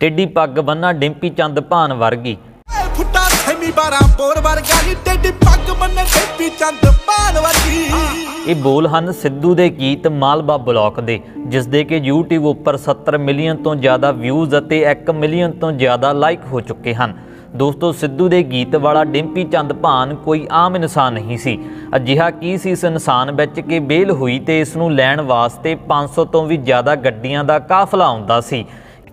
ਟੇਡੀ ਪੱਗ ਬੰਨਾ ਡਿੰਪੀ ਚੰਦ ਭਾਨ ਵਰਗੀ। ਫੁੱਟਾ ਸੈਮੀ ਬਾਰਾਂ ਬੋਰ ਵਰਗਾ ਨੀ ਟੇਡੀ ਪੱਗ ਬੰਨੇ ਟੇਪੀ ਚੰਦ ਪਾਨ ਵਰਗੀ। ਇਹ ਬੋਲ ਹਨ ਸਿੱਧੂ ਦੇ ਗੀਤ ਮਾਲਵਾ ਬਲੌਕ ਦੇ ਜਿਸ ਦੇ ਕਿ YouTube ਉੱਪਰ 70 ਮਿਲੀਅਨ ਤੋਂ ਜ਼ਿਆਦਾ ਵਿਊਜ਼ ਅਤੇ 1 ਮਿਲੀਅਨ ਤੋਂ ਜ਼ਿਆਦਾ ਲਾਈਕ ਹੋ ਚੁੱਕੇ ਹਨ। ਦੋਸਤੋ ਸਿੱਧੂ ਦੇ ਗੀਤ ਵਾਲਾ ਡਿੰਪੀ ਚੰਦ ਭਾਨ ਕੋਈ ਆਮ ਇਨਸਾਨ ਨਹੀਂ ਸੀ। ਅਜਿਹਾ ਕੀ ਸੀ ਇਸ ਇਨਸਾਨ ਵਿੱਚ ਕਿ ਬੇਲ ਹੋਈ ਤੇ ਇਸ ਨੂੰ ਲੈਣ ਵਾਸਤੇ 500 ਤੋਂ ਵੀ ਜ਼ਿਆਦਾ ਗੱਡੀਆਂ ਦਾ ਕਾਫਲਾ ਆਉਂਦਾ ਸੀ।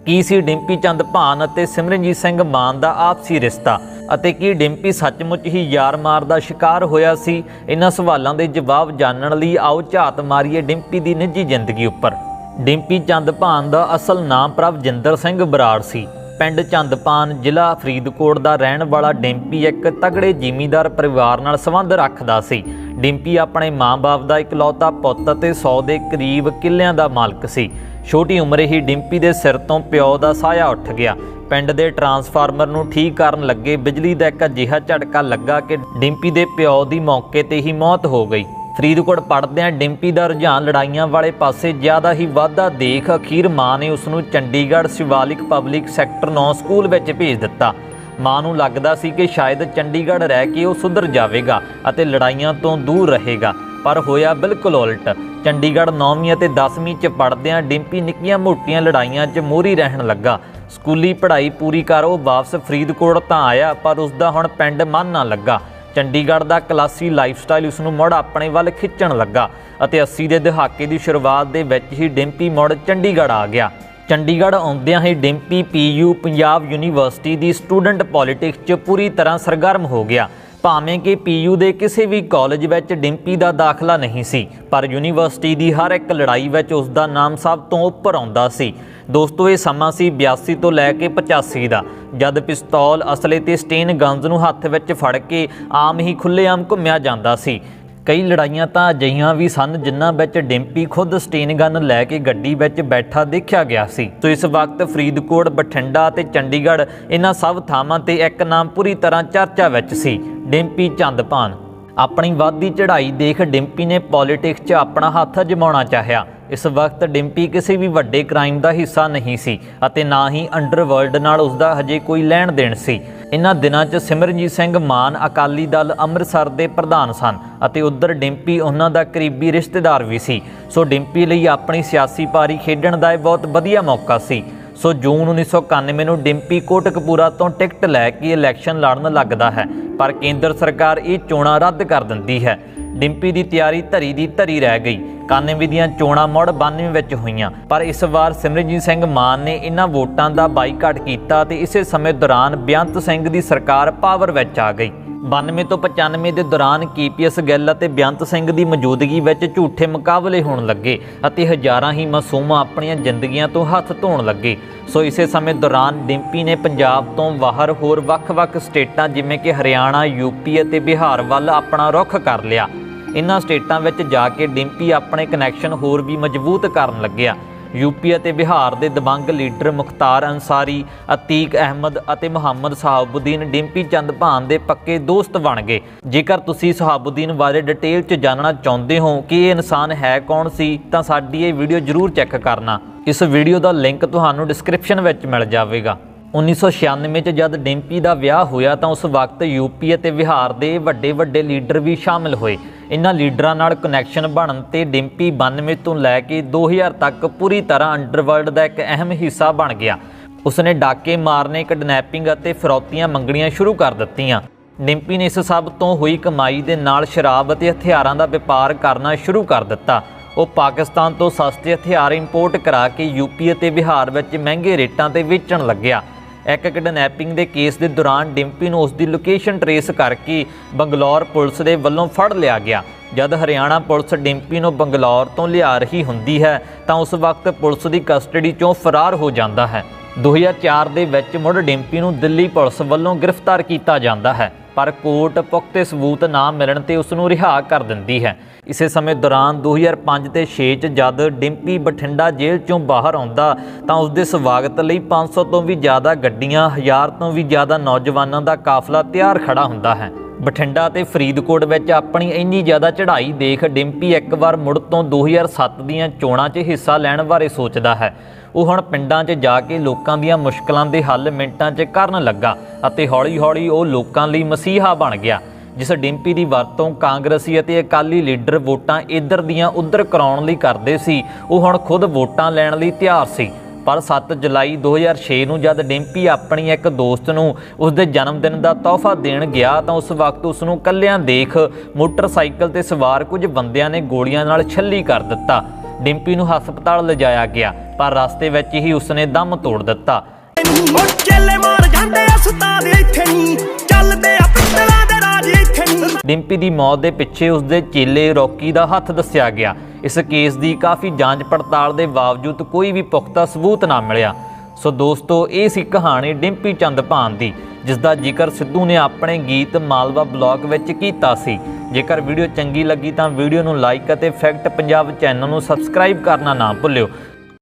ਕੀ ਸੀ ਡਿੰਪੀ ਚੰਦ ਭਾਨ ਅਤੇ ਸਿਮਰਨਜੀਤ ਸਿੰਘ ਮਾਨ ਦਾ ਆਪਸੀ ਰਿਸ਼ਤਾ? ਅਤੇ ਕੀ ਡਿੰਪੀ ਸੱਚਮੁੱਚ ਹੀ ਯਾਰ ਮਾਰ ਦਾ ਸ਼ਿਕਾਰ ਹੋਇਆ ਸੀ? ਇਹਨਾਂ ਸਵਾਲਾਂ ਦੇ ਜਵਾਬ ਜਾਣਨ ਲਈ ਆਓ ਝਾਤ ਮਾਰੀਏ ਡਿੰਪੀ ਦੀ ਨਿੱਜੀ ਜ਼ਿੰਦਗੀ ਉੱਪਰ। ਡਿੰਪੀ ਚੰਦ ਭਾਨ ਦਾ ਅਸਲ ਨਾਮ ਪ੍ਰਭਜਿੰਦਰ ਸਿੰਘ ਬਰਾੜ ਸੀ। ਪਿੰਡ ਚੰਦਪਾਨ ਜ਼ਿਲ੍ਹਾ ਫਰੀਦਕੋਟ ਦਾ ਰਹਿਣ ਵਾਲਾ ਡਿੰਪੀ ਇੱਕ ਤਗੜੇ ਜ਼ਿਮੀਂਦਾਰ ਪਰਿਵਾਰ ਨਾਲ ਸੰਬੰਧ ਰੱਖਦਾ ਸੀ। ਡਿੰਪੀ ਆਪਣੇ ਮਾਂ-ਬਾਪ ਦਾ ਇਕਲੌਤਾ ਪੁੱਤ ਅਤੇ 100 ਦੇ ਕਰੀਬ ਕਿੱਲਿਆਂ ਦਾ ਮਾਲਕ ਸੀ। ਛੋਟੀ ਉਮਰੇ ਹੀ ਡਿੰਪੀ ਦੇ ਸਿਰ ਤੋਂ ਪਿਓ ਦਾ ਸਾਇਆ ਉੱਠ ਗਿਆ। ਪਿੰਡ ਦੇ ਟਰਾਂਸਫਾਰਮਰ ਨੂੰ ਠੀਕ ਕਰਨ ਲੱਗੇ ਬਿਜਲੀ ਦਾ ਇੱਕ ਅਜਿਹਾ ਝਟਕਾ ਲੱਗਾ ਕਿ ਡਿੰਪੀ ਦੇ ਪਿਓ ਦੀ ਮੌਕੇ ਤੇ ਹੀ ਮੌਤ ਹੋ ਗਈ। ਫਰੀਦਕੋਟ ਪੜਦਿਆਂ ਡਿੰਪੀ ਦਾ ਰੁਝਾਨ ਲੜਾਈਆਂ ਵਾਲੇ ਪਾਸੇ ਜ਼ਿਆਦਾ ਹੀ ਵਾਧਾ ਦੇਖ ਅਖੀਰ ਮਾਂ ਨੇ ਉਸ ਨੂੰ Chandigarh Shivalik public sector 9 school ਵਿੱਚ ਭੇਜ ਦਿੱਤਾ। ਮਾਂ ਨੂੰ ਲੱਗਦਾ ਸੀ ਕਿ ਸ਼ਾਇਦ ਚੰਡੀਗੜ੍ਹ ਰਹਿ ਕੇ ਉਹ ਸੁਧਰ ਜਾਵੇਗਾ ਅਤੇ ਲੜਾਈਆਂ ਤੋਂ ਦੂਰ ਰਹੇਗਾ, ਪਰ ਹੋਇਆ ਬਿਲਕੁਲ ਉਲਟ। ਚੰਡੀਗੜ੍ਹ 9ਵੀਂ ਅਤੇ 10ਵੀਂ ਚ ਪੜ੍ਹਦਿਆਂ ਡਿੰਪੀ ਨਿੱਕੀਆਂ ਮੋਟੀਆਂ ਲੜਾਈਆਂ 'ਚ ਮੋਹਰੀ ਰਹਿਣ ਲੱਗਾ। ਸਕੂਲੀ ਪੜ੍ਹਾਈ ਪੂਰੀ ਕਰ ਉਹ ਵਾਪਸ ਫਰੀਦਕੋਟ ਤਾਂ ਆਇਆ, ਪਰ ਉਸ ਦਾ ਹੁਣ ਪਿੰਡ ਮਨ ਨਾ ਲੱਗਾ। ਚੰਡੀਗੜ੍ਹ ਦਾ ਕਲਾਸੀ ਲਾਈਫਸਟਾਈਲ ਉਸ ਨੂੰ ਮੁੜ ਆਪਣੇ ਵੱਲ ਖਿੱਚਣ ਲੱਗਾ ਅਤੇ 80 ਦੇ ਦਹਾਕੇ ਦੀ ਸ਼ੁਰੂਆਤ ਦੇ ਵਿੱਚ ਹੀ ਡਿੰਪੀ ਮੁੜ ਚੰਡੀਗੜ੍ਹ ਆ ਗਿਆ। ਚੰਡੀਗੜ੍ਹ ਆਉਂਦਿਆਂ ਹੀ ਡਿੰਪੀ ਪੀਯੂ ਪੰਜਾਬ ਯੂਨੀਵਰਸਿਟੀ ਦੀ ਸਟੂਡੈਂਟ ਪੋਲਿਟਿਕਸ 'ਚ ਪੂਰੀ ਤਰ੍ਹਾਂ ਸਰਗਰਮ ਹੋ ਗਿਆ। ਭਾਵੇਂ ਕਿ ਪੀਯੂ ਦੇ ਕਿਸੇ ਵੀ ਕਾਲਜ ਵਿੱਚ ਡਿੰਪੀ ਦਾ ਦਾਖਲਾ ਨਹੀਂ ਸੀ, ਪਰ ਯੂਨੀਵਰਸਿਟੀ ਦੀ ਹਰ ਇੱਕ ਲੜਾਈ ਵਿੱਚ ਉਸ ਦਾ ਨਾਮ ਸਭ ਤੋਂ ਉੱਪਰ ਆਉਂਦਾ ਸੀ। ਦੋਸਤੋ, ਇਹ ਸਮਾਂ ਸੀ 82 ਤੋਂ ਲੈ ਕੇ 85 ਦਾ, ਜਦ ਪਿਸਤੌਲ ਅਸਲੇ ਤੇ ਸਟੇਨ ਗਨਜ਼ ਨੂੰ ਹੱਥ ਵਿੱਚ ਫੜ ਕੇ ਆਮ ਹੀ ਖੁੱਲੇਆਮ ਘੁੰਮਿਆ ਜਾਂਦਾ ਸੀ। ਕਈ ਲੜਾਈਆਂ ਤਾਂ ਅਜਿਹੀਆਂ ਵੀ ਸਨ ਜਿਨ੍ਹਾਂ ਵਿੱਚ ਡਿੰਪੀ ਖੁਦ ਸਟੇਨ ਗਨ ਲੈ ਕੇ ਗੱਡੀ ਵਿੱਚ ਬੈਠਾ ਦੇਖਿਆ ਗਿਆ ਸੀ। ਸੋ ਇਸ ਵਕਤ ਫਰੀਦਕੋਟ, ਬਠਿੰਡਾ ਤੇ ਚੰਡੀਗੜ੍ਹ ਇਹਨਾਂ ਸਭ ਥਾਵਾਂ ਤੇ ਇੱਕ ਨਾਮ ਪੂਰੀ ਤਰ੍ਹਾਂ ਚਰਚਾ ਵਿੱਚ ਸੀ। ਡਿੰਪੀ ਚੰਦਪਾਨ ਆਪਣੀ ਵਾਧੀ ਚੜ੍ਹਾਈ ਦੇਖ ਡਿੰਪੀ ਨੇ ਪੋਲਿਟਿਕਸ 'ਚ ਆਪਣਾ ਹੱਥ ਜਮਾਉਣਾ ਚਾਹਿਆ। ਇਸ ਵਕਤ ਡਿੰਪੀ ਕਿਸੇ ਵੀ ਵੱਡੇ ਕ੍ਰਾਈਮ ਦਾ ਹਿੱਸਾ ਨਹੀਂ ਸੀ ਅਤੇ ਨਾ ਹੀ ਅੰਡਰਵਰਲਡ ਨਾਲ ਉਸ ਦਾ ਹਜੇ ਕੋਈ ਲੈਣ ਦੇਣ ਸੀ। ਇਨ੍ਹਾਂ ਦਿਨਾਂ 'ਚ ਸਿਮਰਨਜੀਤ ਸਿੰਘ ਮਾਨ ਅਕਾਲੀ ਦਲ ਅੰਮ੍ਰਿਤਸਰ ਦੇ ਪ੍ਰਧਾਨ ਸਨ ਅਤੇ ਉਧਰ ਡਿੰਪੀ ਉਹਨਾਂ ਦਾ ਕਰੀਬੀ ਰਿਸ਼ਤੇਦਾਰ ਵੀ ਸੀ। ਸੋ ਡਿੰਪੀ ਲਈ ਆਪਣੀ ਸਿਆਸੀ ਪਾਰੀ ਖੇਡਣ ਦਾ ਇਹ ਬਹੁਤ ਵਧੀਆ ਮੌਕਾ ਸੀ। ਸੋ ਜੂਨ 1991 ਨੂੰ ਡਿੰਪੀ ਕੋਟਕਪੂਰਾ ਤੋਂ ਟਿਕਟ ਲੈ ਕੇ ਇਲੈਕਸ਼ਨ ਲੜਨ ਲੱਗਦਾ ਹੈ, ਪਰ ਕੇਂਦਰ ਸਰਕਾਰ ਇਹ ਚੋਣਾਂ ਰੱਦ ਕਰ ਦਿੰਦੀ ਹੈ। ਡਿੰਪੀ ਦੀ ਤਿਆਰੀ ਧਰੀ ਦੀ ਧਰੀ ਰਹਿ ਗਈ। 91 ਦੀਆਂ ਚੋਣਾਂ ਮੁੜ 92 ਵਿੱਚ ਹੋਈਆਂ। ਪਰ ਇਸ ਵਾਰ ਸਿਮਰਨਜੀਤ ਸਿੰਘ ਮਾਨ ਨੇ ਇਹਨਾਂ ਵੋਟਾਂ ਦਾ ਬਾਈਕਾਟ ਕੀਤਾ ਤੇ ਇਸੇ ਸਮੇਂ ਦੌਰਾਨ ਬੇਅੰਤ ਸਿੰਘ ਦੀ ਸਰਕਾਰ ਪਾਵਰ ਵਿੱਚ ਆ ਗਈ। 92 ਤੋਂ 95 ਦੇ ਦੌਰਾਨ ਕੀਪੀਐਸ ਗਿੱਲ ਅਤੇ ਬੇਅੰਤ ਸਿੰਘ ਦੀ ਮੌਜੂਦਗੀ ਵਿੱਚ ਝੂਠੇ ਮੁਕਾਬਲੇ ਹੋਣ ਲੱਗੇ ਅਤੇ ਹਜ਼ਾਰਾਂ ਹੀ ਮਾਸੂਮਾਂ ਆਪਣੀਆਂ ਜ਼ਿੰਦਗੀਆਂ ਤੋਂ ਹੱਥ ਧੋਣ ਲੱਗੇ। ਸੋ ਇਸੇ ਸਮੇਂ ਦੌਰਾਨ ਡਿੰਪੀ ਨੇ ਪੰਜਾਬ ਤੋਂ ਬਾਹਰ ਹੋਰ ਵੱਖ-ਵੱਖ ਸਟੇਟਾਂ ਜਿਵੇਂ ਕਿ ਹਰਿਆਣਾ ਯੂਪੀ ਅਤੇ ਬਿਹਾਰ ਵੱਲ ਆਪਣਾ ਰੁਖ ਕਰ ਲਿਆ। ਇਨ੍ਹਾਂ ਸਟੇਟਾਂ ਵਿੱਚ ਜਾ ਕੇ ਡਿੰਪੀ ਆਪਣੇ ਕਨੈਕਸ਼ਨ ਹੋਰ ਵੀ ਮਜ਼ਬੂਤ ਕਰਨ ਲੱਗਿਆ। ਯੂਪੀ ਅਤੇ ਬਿਹਾਰ ਦੇ ਦਬੰਗ ਲੀਡਰ ਮੁਖਤਾਰ ਅੰਸਾਰੀ ਅਤੀਕ ਅਹਿਮਦ ਅਤੇ ਮੁਹੰਮਦ ਸਹਾਬੁਦੀਨ ਡਿੰਪੀ ਚੰਦ ਭਾਨ ਦੇ ਪੱਕੇ ਦੋਸਤ ਬਣ ਗਏ। ਜੇਕਰ ਤੁਸੀਂ ਸਹਾਬੁਦੀਨ ਬਾਰੇ ਡਿਟੇਲ 'ਚ ਜਾਣਨਾ ਚਾਹੁੰਦੇ ਹੋ ਕਿ ਇਹ ਇਨਸਾਨ ਹੈ ਕੌਣ ਸੀ, ਤਾਂ ਸਾਡੀ ਇਹ ਵੀਡੀਓ ਜ਼ਰੂਰ ਚੈੱਕ ਕਰਨਾ। ਇਸ ਵੀਡੀਓ ਦਾ ਲਿੰਕ ਤੁਹਾਨੂੰ ਡਿਸਕ੍ਰਿਪਸ਼ਨ ਵਿੱਚ ਮਿਲ ਜਾਵੇਗਾ। 1996 ਚ ਜਦ ਡਿੰਪੀ ਦਾ ਵਿਆਹ ਹੋਇਆ ਤਾਂ ਉਸ ਵਕਤ ਯੂਪੀ ਅਤੇ ਬਿਹਾਰ ਦੇ ਵੱਡੇ ਵੱਡੇ ਲੀਡਰ ਵੀ ਸ਼ਾਮਿਲ ਹੋਏ। ਇਹਨਾਂ ਲੀਡਰਾਂ ਨਾਲ ਕਨੈਕਸ਼ਨ ਬਣਨ ਤੇ ਡਿੰਪੀ 92 ਤੋਂ ਲੈ ਕੇ 2000 ਤੱਕ ਪੂਰੀ ਤਰ੍ਹਾਂ ਅੰਡਰਵਰਲਡ ਦਾ ਇੱਕ ਅਹਿਮ ਹਿੱਸਾ ਬਣ ਗਿਆ। ਉਸਨੇ ਡਾਕੇ ਮਾਰਨੇ ਕਿਡਨੈਪਿੰਗ ਅਤੇ ਫਿਰੌਤੀਆਂ ਮੰਗਣੀਆਂ ਸ਼ੁਰੂ ਕਰ ਦਿੱਤੀਆਂ। ਡਿੰਪੀ ਨੇ ਇਸ ਸਭ ਤੋਂ ਹੋਈ ਕਮਾਈ ਦੇ ਨਾਲ ਸ਼ਰਾਬ ਅਤੇ ਹਥਿਆਰਾਂ ਦਾ ਵਪਾਰ ਕਰਨਾ ਸ਼ੁਰੂ ਕਰ ਦਿੱਤਾ। ਉਹ ਪਾਕਿਸਤਾਨ ਤੋਂ ਸਸਤੇ ਹਥਿਆਰ ਇੰਪੋਰਟ ਕਰਾ ਕੇ ਯੂਪੀ ਅਤੇ ਬਿਹਾਰ ਵਿੱਚ ਮਹਿੰਗੇ ਰੇਟਾਂ ਤੇ ਵੇਚਣ ਲੱਗਿਆ। ਇੱਕ ਕਿਡਨੈਪਿੰਗ ਦੇ ਕੇਸ ਦੇ ਦੌਰਾਨ ਡਿੰਪੀ ਨੂੰ ਉਸ ਦੀ ਲੋਕੇਸ਼ਨ ਟਰੇਸ ਕਰਕੇ ਬੰਗਲੌਰ ਪੁਲਿਸ ਦੇ ਵੱਲੋਂ ਫੜ ਲਿਆ ਗਿਆ। ਜਦ ਹਰਿਆਣਾ ਪੁਲਿਸ ਡਿੰਪੀ ਨੂੰ ਬੰਗਲੌਰ ਤੋਂ ਲਿਆ ਰਹੀ ਹੁੰਦੀ ਹੈ, ਤਾਂ ਉਸ ਵਕਤ ਪੁਲਿਸ ਦੀ ਕਸਟਡੀ ਚੋਂ ਫਰਾਰ ਹੋ ਜਾਂਦਾ ਹੈ। 2004 ਦੇ ਵਿੱਚ ਮੁੜ ਡਿੰਪੀ ਨੂੰ ਦਿੱਲੀ ਪੁਲਿਸ ਵੱਲੋਂ ਗ੍ਰਿਫਤਾਰ ਕੀਤਾ ਜਾਂਦਾ ਹੈ। ਪਰ ਕੋਰਟ ਪੁਖਤੇ ਸਬੂਤ ਨਾ ਮਿਲਣ ਤੇ ਉਸ ਨੂੰ ਰਿਹਾ ਕਰ ਦਿੰਦੀ ਹੈ। ਇਸੇ ਸਮੇਂ ਦੌਰਾਨ 2005 ਤੇ 6 ਚ ਜਦ ਡਿੰਪੀ ਬਠਿੰਡਾ ਜੇਲ੍ਹ ਚੋਂ ਬਾਹਰ ਆਉਂਦਾ ਤਾਂ ਉਸ ਦੇ ਸਵਾਗਤ ਲਈ 500 ਤੋਂ ਵੀ ਜ਼ਿਆਦਾ ਗੱਡੀਆਂ, ਹਜ਼ਾਰ ਤੋਂ ਵੀ ਜ਼ਿਆਦਾ ਨੌਜਵਾਨਾਂ ਦਾ ਕਾਫਲਾ ਤਿਆਰ ਖੜਾ ਹੁੰਦਾ ਹੈ। ਬਠਿੰਡਾ ਤੇ ਫਰੀਦਕੋਟ ਵਿੱਚ ਆਪਣੀ ਇੰਨੀ ਜ਼ਿਆਦਾ ਚੜ੍ਹਾਈ ਦੇਖ ਡਿੰਪੀ ਇੱਕ ਵਾਰ ਮੁੜ ਤੋਂ 2007 ਦੀਆਂ ਚੋਣਾਂ 'ਚ ਹਿੱਸਾ ਲੈਣ ਬਾਰੇ ਸੋਚਦਾ ਹੈ। ਉਹ ਹੁਣ ਪਿੰਡਾਂ 'ਚ ਜਾ ਕੇ ਲੋਕਾਂ ਦੀਆਂ ਮੁਸ਼ਕਲਾਂ ਦੇ ਹੱਲ ਮਿੰਟਾਂ 'ਚ ਕਰਨ ਲੱਗਾ ਅਤੇ ਹੌਲੀ-ਹੌਲੀ ਉਹ ਲੋਕਾਂ ਲਈ ਮਸੀਹਾ ਬਣ ਗਿਆ, ਜਿਸ ਡਿੰਪੀ ਦੀ ਵਰਤੋਂ ਕਾਂਗਰਸੀ ਅਤੇ ਅਕਾਲੀ ਲੀਡਰ ਵੋਟਾਂ ਇੱਧਰ ਦੀਆਂ ਉੱਧਰ ਕਰਾਉਣ ਲਈ ਕਰਦੇ ਸੀ, ਉਹ ਹੁਣ ਖੁਦ ਵੋਟਾਂ ਲੈਣ ਲਈ ਤਿਆਰ ਸੀ। ਪਰ 7 ਜੁਲਾਈ 2006 ਨੂੰ ਜਦ ਡਿੰਪੀ ਆਪਣੀ ਇੱਕ ਦੋਸਤ ਨੂੰ ਉਸ ਦੇ ਜਨਮ ਦਿਨ ਦਾ ਤੋਹਫਾ ਦੇਣ ਗਿਆ ਤਾਂ ਉਸ ਵਕਤ ਉਸ ਨੂੰ ਕੱਲਿਆਂ ਦੇਖ ਮੋਟਰਸਾਈਕਲ ਤੇ ਸਵਾਰ ਕੁਝ ਬੰਦਿਆਂ ਨੇ ਗੋਲੀਆਂ ਨਾਲ ਛੱਲੀ ਕਰ ਦਿੱਤਾ। ਡਿੰਪੀ ਨੂੰ ਹਸਪਤਾਲ ਲਿਜਾਇਆ ਗਿਆ ਪਰ ਰਸਤੇ ਵਿੱਚ ਹੀ ਉਸਨੇ ਦਮ ਤੋੜ ਦਿੱਤਾ। ਉਹ ਚੇਲੇ ਮਾਰ ਜਾਂਦੇ ਆ ਸੁਤਾਦ ਇੱਥੇ ਨਹੀਂ ਚੱਲਦੇ ਆ ਪਿੱਤਲਾਂ ਦੇ ਰਾਜ ਇੱਥੇ ਨਹੀਂ ਡਿੰਪੀ ਦੀ ਮੌਤ ਦੇ ਪਿੱਛੇ ਉਸਦੇ ਚੇਲੇ ਰੌਕੀ ਦਾ ਹੱਥ ਦੱਸਿਆ ਗਿਆ। ਇਸ ਕੇਸ ਦੀ ਕਾਫੀ ਜਾਂਚ ਪੜਤਾਲ ਦੇ ਬਾਵਜੂਦ ਕੋਈ ਵੀ ਪੁਖਤਾ ਸਬੂਤ ਨਾ ਮਿਲਿਆ। ਸੋ ਦੋਸਤੋ, ਇਹ ਸੀ ਕਹਾਣੀ ਡਿੰਪੀ ਚੰਦ ਭਾਨ ਦੀ, ਜਿਸ ਦਾ ਜ਼ਿਕਰ ਸਿੱਧੂ ਨੇ ਆਪਣੇ ਗੀਤ ਮਾਲਵਾ ਬਲੌਗ ਵਿੱਚ ਕੀਤਾ ਸੀ। ਜੇਕਰ ਵੀਡੀਓ ਚੰਗੀ ਲੱਗੀ ਤਾਂ ਵੀਡੀਓ ਨੂੰ ਲਾਈਕ ਅਤੇ ਫੈਕਟ ਪੰਜਾਬ ਚੈਨਲ ਨੂੰ ਸਬਸਕ੍ਰਾਈਬ ਕਰਨਾ ਨਾ ਭੁੱਲਿਓ।